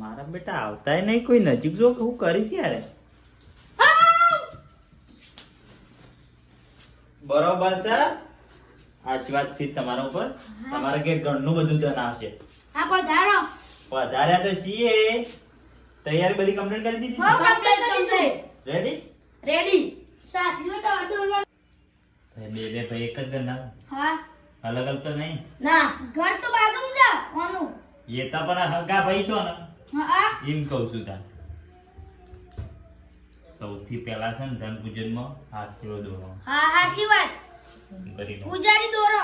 બેટા આવતાય નહીં કોઈ નજીક. જો હું કરીશ યાર. બરોબર છે? આશીર્વાદ છે તમારા ઉપર. તમારા ઘેર ઘણું બધું ધન આવશે. હા પધારો. પધાર્યા તો છીએ. તૈયારી બધી કમ્પ્લીટ કરી દીધી? હા કમ્પ્લીટ કમ્પ્લીટ રેડી રેડી સાથીનો તો અડધો બે બે ભાઈ એક જ ઘર ના હા. અલગ અલગ તો નહીં. ના ઘર તો બાજુમાં છે ઓનું. એ તો પણ હગા ભાઈ છો ને. એમ કહું છું તાર. સૌથી પહેલા છે ને ધન પૂજનમાં હાથ કેવો દોરો હા હા શી વાત? કરી દો પૂજારી દોરો.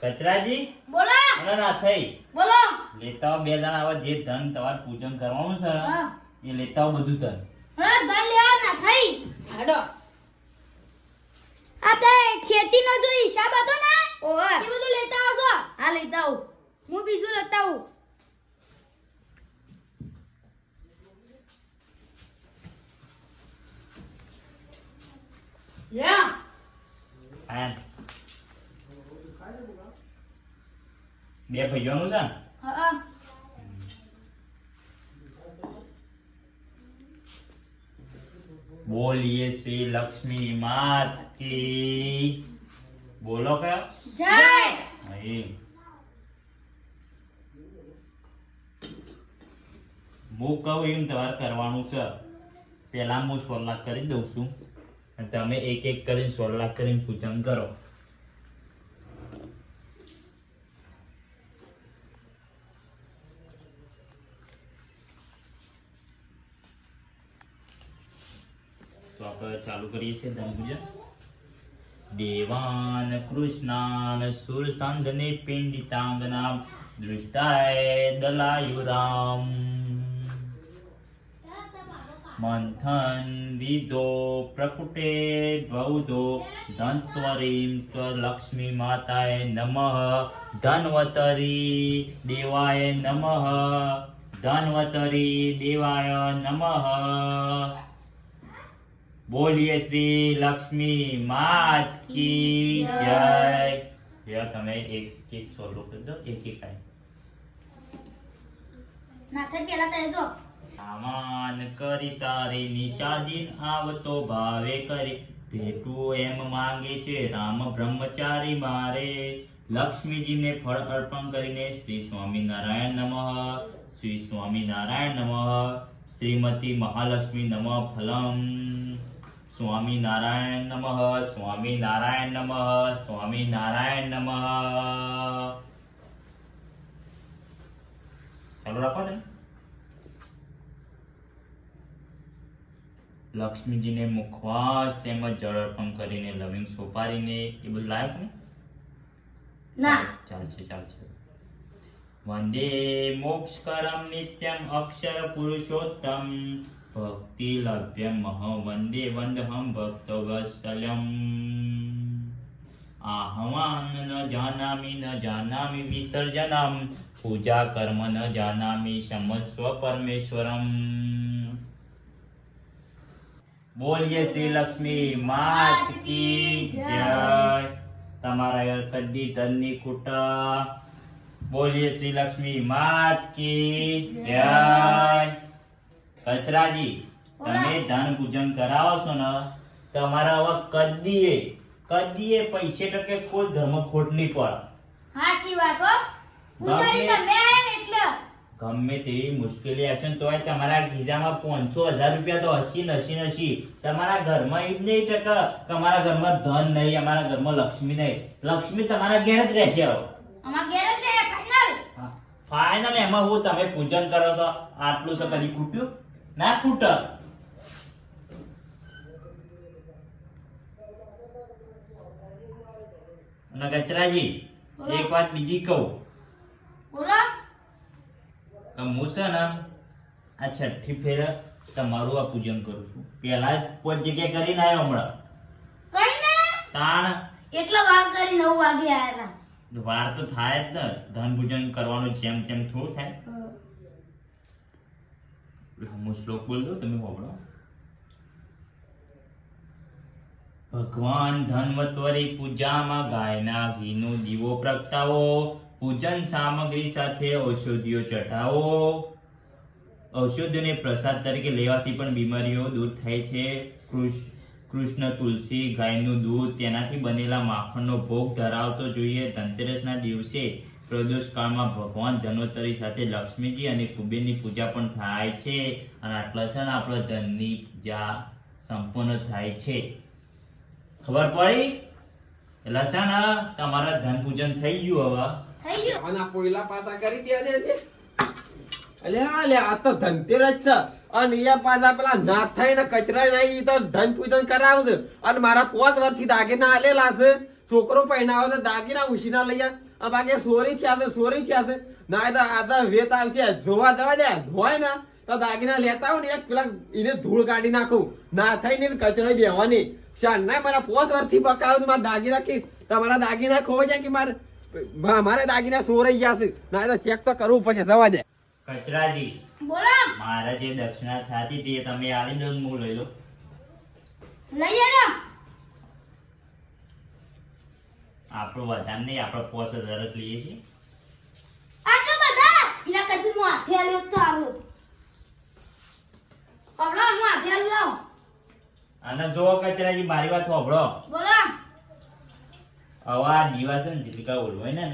કચરાજી? બોલો. અને ના બોલો. લેતા બે જણા આવા જે ધન તમારે પૂજન કરવાનું છે એ લેતા બધું ધન. હા ધન લેવા ના થઈ. હાડો. આપણે ખેતીનો જો હિસાબ હતો ને ઓહો. એ બધું લેતા આવજો. હા લેતા આવું. હું બીજું લેતા આવું. યા હા બે ભાઈઓનું છે? હા બોલીએ શ્રી લક્ષ્મી માત કી બોલો કયા જય હું કહું એમ તમારે કરવાનું છે પેલા હું સોળ લાખ કરી દઉં છું અને તમે એક એક કરીને સોળ લાખ કરીને પૂજન કરો તો આપણે ચાલુ કરીએ છીએ ધન પૂજન દેવાન કૃષ્ણાન સુરસંધને પિંડિતાંગના દૃષ્ટાય દલાયુરામ મંથન વિદો પ્રકુટે ગૌદો ધન્ત્વરીમ સ્વલક્ષ્મી માતાય નમઃ ધન્વતરી દેવાય નમઃ ધન્વતરી દેવાય નમઃ બોલીએ શ્રી લક્ષ્મી માત કી જય. તમે એક એક સોલો કરી દો એક એક ટાઈમ પેલા જો. સામાન કરી સારી નિશાદીન આવતો ભાવે કરી. ભેટું એમ માંગે છે રામ બ્રહ્મચારી મારે. લક્ષ્મીજીને ફળ અર્પણ કરીને શ્રી સ્વામિનારાયણ નમઃ. શ્રી સ્વામિનારાયણ નમઃ. શ્રીમતી મહાલક્ષ્મી નમઃ ફલમ. સ્વામિનારાયણ નમઃ સ્વામિનારાયણ નમઃ સ્વામિનારાયણ નમઃ. ચાલુ રાખો ને. લક્ષ્મીજીને મુખવાસ તેમજ જળ અર્પણ કરીને લવિંગ સોપારીને એ બધું લાયક ને? ના. ચાલશે ચાલશે. વંદે મોક્ષ કરમ નિત્યમ અક્ષર પુરુષોત્તમ. ભક્તિ લભ્યમ મહ વંદે વંદહમ ભક્ત વત્સલ્યમ આહવાન ન જાનામિ ન જાનામિ વિસર્જનમ. પૂજા કર્મ ન જાનામિ, સમસ્વ પરમેશ્વરમ. બોલીએ શ્રી લક્ષ્મી, માત કી જય. તમારા કદી ધનની કુટા બોલીએ શ્રી લક્ષ્મી, માત કી જય. કચરાજી તમે ધન પૂજન કરાવો છો ને તમારા હવે કદીએ કદીએ પૈસે ટકે કોઈ ધર્મ ખોટ નહીં પડે હા શી વાત હો. પૂજારી તમે આયા એટલે. ગમે તેવી મુશ્કેલી હશે ને તોય તમારા ગીજામાં પાંચસો હજાર રૂપિયા તો હસી નસી નસી. તમારા ઘરમાં એમ નહીં ટકે કે અમારા ઘરમાં ધન નહીં અમારા ઘરમાં લક્ષ્મી નહીં. લક્ષ્મી તમારા ઘેર જ રહેશે હવે. અમાર ઘેર જ રહે ફાઇનલ ફાઇનલ એમાં હું તમે પૂજન કરો છો? આટલું છે કદી ખૂટ્યું? ના ખૂટ અને ગચરાજી એક વાત બીજી કહું. બોલો. હું છે ને આ છઠ્ઠી ફેર તમારું આ પૂજન કરું છું. પેલા જ પોત જગ્યા કરીને આવ્યો હમણાં. કઈ ને તાણ. એટલા વાર કરી નવ વાગે આયા વાર તો થાય જ ને. ધન પૂજન કરવાનું જેમ તેમ થોડું થાય. હું શ્લોક બોલ દઉં, તમે સાંભળો ભગવાન ધન્વંતરી પૂજામાં ગાયના ઘીનો દીવો પ્રગટાવો, પૂજન સામગ્રી સાથે ઔષધિઓ ચઢાવો. ઔષધિઓને પ્રસાદ તરીકે લેવાથી પણ બીમારીઓ દૂર થાય છે. કૃષ્ણ તુલસી ગાયનું દૂધ તેનાથી બનેલા માખણનો ભોગ ધરાવતો જોઈએ. ધનતેરસના દિવસે પ્રદોષ કાળમાં ભગવાન ધન્વતરી સાથે લક્ષ્મીજી અને કુબેરની પૂજા પણ થાય છે અને આટલા છે ને આપણા ધનની પૂજા સંપૂર્ણ થાય છે. ખબર પડી? એટલે છે ને તમારા ધન પૂજન થઈ ગયું હવે. થઈ ગયું. અને આ પોયલા પાતા કરી દે ને તે. અલ્યા અલ્યા આ તો ધનતેરસ છે. અને એ પાછા પેલા નાથ થાય ને કચરા નહીં તો ધન પૂજન કરાવશે અને મારા પોત વર્ષથી દાગીના આલેલા છે. છોકરો પહેણાવે તો દાગીના ઉછીના લઈ જાય બાકી સોરી થયા છે સોરી થયા છે. ના એ તો આ તો વેત આવશે. જોવા જવા દે. હોય ને તો દાગીના લેતા હોય ને એક પેલા એને ધૂળ કાઢી નાખું. ના થઈને ને કચરો બેહવાની. શાન ના મારા પોસ વર્ષથી બકાવ મારા દાગીના કે તમારા દાગીના ખોવાઈ જાય કે મારે? મારે દાગીના સોરાઈ ગયા છે. ના એ તો ચેક તો કરવું પડશે. દવા દે. કચરાજી બોલો. મારા જે દક્ષિણા થતી તે તમે આવીને દો હું લઈ લો. લઈ ને આપણો વધારે નહીં આપણો પોસ હજાર જ લઈએ છીએ. આટલા બધા? એના કદી હું હાથે આવ્યો તો આવ્યો હમણાં હું હાથે આવ્યો અને જો કચરાજી મારી વાત સાંભળો બોલો. હવે આ દિવસ ને જીતિકા ઓલવાય ને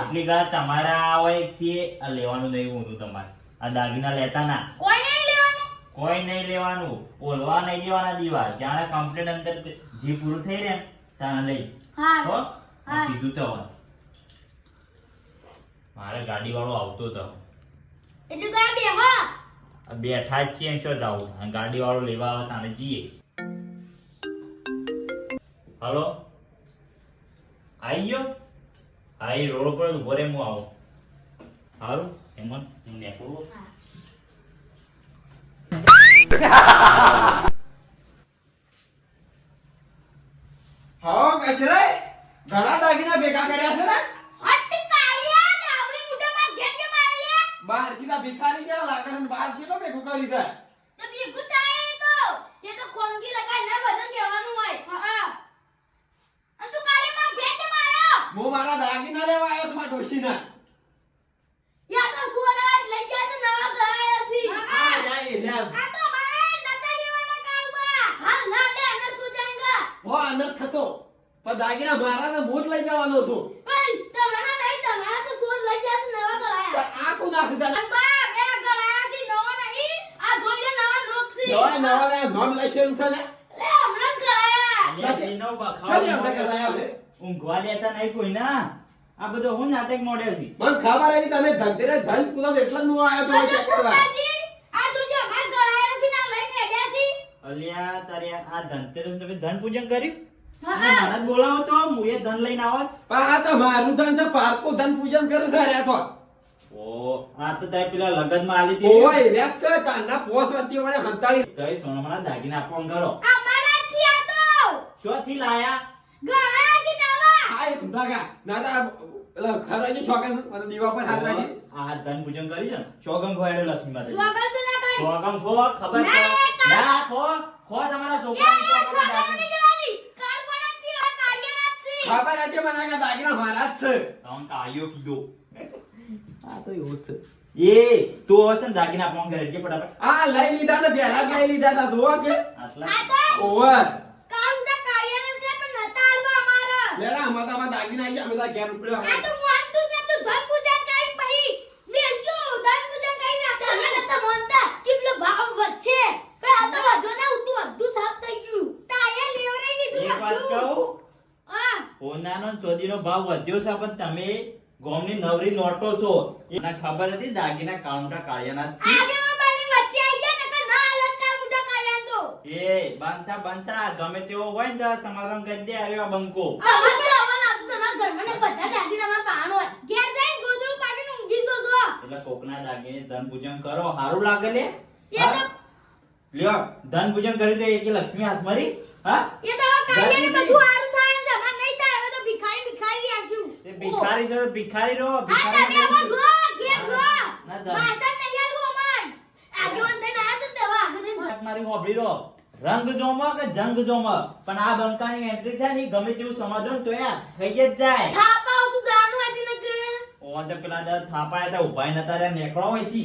એટલી ગા તમારા હોય કે આ લેવાનું નહીં ઊંધું તમારે. આ દાગીના લેતા ના. કોઈ નહીં લેવાનું. કોઈ નહીં લેવાનું. ઓલવા નહીં દેવાના દીવા. જાણે કમ્પ્લેટ અંદર જે પૂરું થઈ રહે ત્યાં લઈ. હા? કીધું તો. મારે ગાડી વાળો આવતો તો. એટલું કયા બે હા. બેઠા જ છીએ શું જાવ ગાડી વાળો લેવા આવે તાને જઈએ. હલો? આઈ ગયો? હા એ રોડ પર ઊભો રે હું આવું. સારું હેમંત હું નીકળું હા કચરાય ઘણા દાગીના ભેગા કર્યા છે ને? હટ કાળિયા ને આપણી મોઢામાં ઘેર કે માર્યા બહાર સીધા ભિખારી જેવા લાગે છે ને બહાર કેટલો ભેગું કરી છે? તો ભેગું થાય તો. એ તો ખોનગી લગાઈ ના બદન કહેવાનું હોય. હા અને તું કાળિયામાં ઘેર માર્યો હું મારા દાગીના લેવા આવ્યો છું મારા ડોશીના યા તો સુવરાજ લઈ ગયા તો નવા ગળાયા છે આ રહ્યા એ રહ્યા. આ તો મારે નતા લેવાના કાળુબા હાલ ના લે અગર તું જાંગા હો આનંદ થતો પણ દાગીના મારા ને હું જ લઈ જવાનો છું. પણ તમારા નહીં તમારા તો સુવર લઈ ગયા તો નવા ગળાયા પણ આ કોના સીધા બાપ એ ગળાયા થી નવા નહીં. આ જોઈને નવા નોક છે. નવા ને નોમ લેશન છે ને? લે હમણાં જ ગળાયા બખાડો ચાલી આપણે કરાયા છે? ઊંઘવા લેતા નહીં કોઈ ના? આ બધો હું નાટક મોડ્યો છે? મને ખબર હતી તમે ધનતેરસ ધન પૂરા એટલે જ હું આવ્યો છું ચેક કરવા. આ જોજો અમાર ગળાયા છે ને લઈને હેડ્યા છે. અલ્યા તારે આ ધનતેરસ તમે ધન પૂજન કર્યું? હા, હા. બોલાવો તો હું એ ધન લઈને આવત પણ આ તો મારું ધન છે પારકો ધન પૂજન કરું છે રે તો. ઓ આ તો તારે પેલા લગનમાં આલી હતી. ઓય રે છે તાના પોસ વતી મને હંતાળી. તઈ સોનામાં દાગીના આપવાનું અંગારો અમારા આ તો. ચોથી લાયા? ગણા થી નવા. આ એક ભાગા ના તા પેલા ખરાજી છોકરા મને દીવા પર હાથ રાખી. આ ધન પૂજન કરી છે છોગમ ચોગમ લક્ષ્મી માતા છોગમ તો ના કરી છોગમ ખો ખબર ના, એ ના ખો ખો તમારા એ છોકરાની એ ચોગમ સ્વાગત દાગીના. નહીં કરવાની કાળવાના જ છે આ છે હતી મને કે દાગીના મારા જ છે. તમ કાળિયો કીધો આ તો એવું જ છે. એ તું હશે ને દાગીના ફોન કરે કે ફટાફટ. આ લઈ લીધા ને પહેલા જ લઈ લીધા તા ધોવા કે? ઓવર. કામ તો કાળુના છે પણ નતા આલવા અમારા લેડા અમાતા દાગીના આવી ગયા બધા ઘેર ઉપડ્યો. આ તો માનતું જ નતું ધન પૂજન કરી પછી મેલશું ધન પૂજન કરી ના તમે નતા માનતા કે પેલો ભાવ વચ્ચે પણ આ તો વધુ ના ઉતું વધુ સાફ થઈ ગયું તાયા લેવરાઈ દીધું એક વાત બધું. કહું હા સોનાનો ને ચોદીનો ભાવ વધ્યો છે પણ તમે ગોમની નવરી નોટો છો. એને ખબર હતી દાગીના કાળિયાના અલગ કાઢ્યા નથી એ બનતા બનતા ગમે તેવો હોય ને સમાધાન કરી દે આવ્યો બંકો. એટલે કોકના દાગીને ધન પૂજન કરો સારું લાગે લે? લ્યો ધન પૂજન કર્યું તો એકે લક્ષ્મી હાથ મારી હા? એ તો હવે બધું હારું થાય ને જમા નહીં થાય હવે તો ભિખારી ભિખારી આખ્યું તે ભિખારી જો ભિખારી રહો ભિખારી તમે હવે નહીં. જો ઘેર જો ના, ના. ભાષણ નહીં આલવું અમન આગેવાન થઈને આયા તો દવા થઈને જો. મારી હોબળી રહો. રંગ જોમો કે જંગ જોમો? પણ આ બંકાની એન્ટ્રી થાય ને ગમે તેવું સમાધાન ને તો યાર થઈ જ જાય. થાપા તું જાણું હતી ને કે ઓન તો પેલા દર થાપાયા હતા ઉભાઈ નતા રે નેકળો હોયથી